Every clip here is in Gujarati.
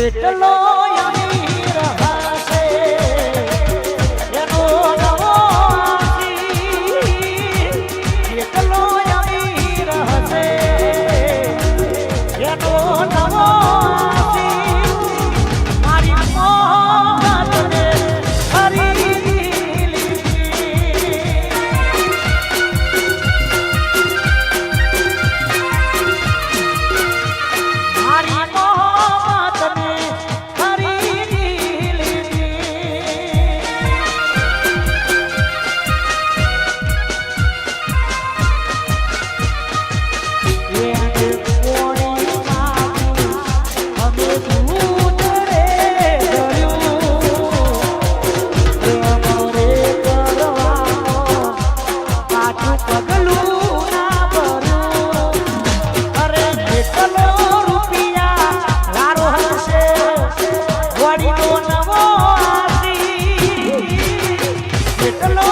接着喽。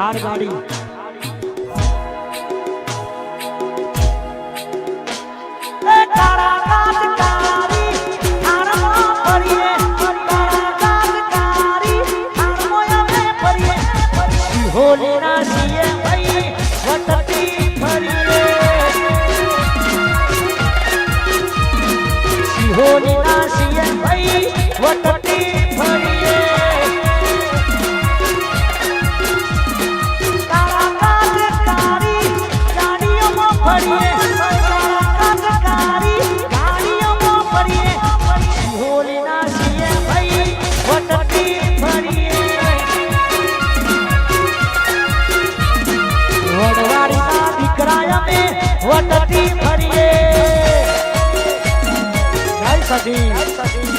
ખાર ગાડી મારા અમે વટતી ફરીએ. જય સદી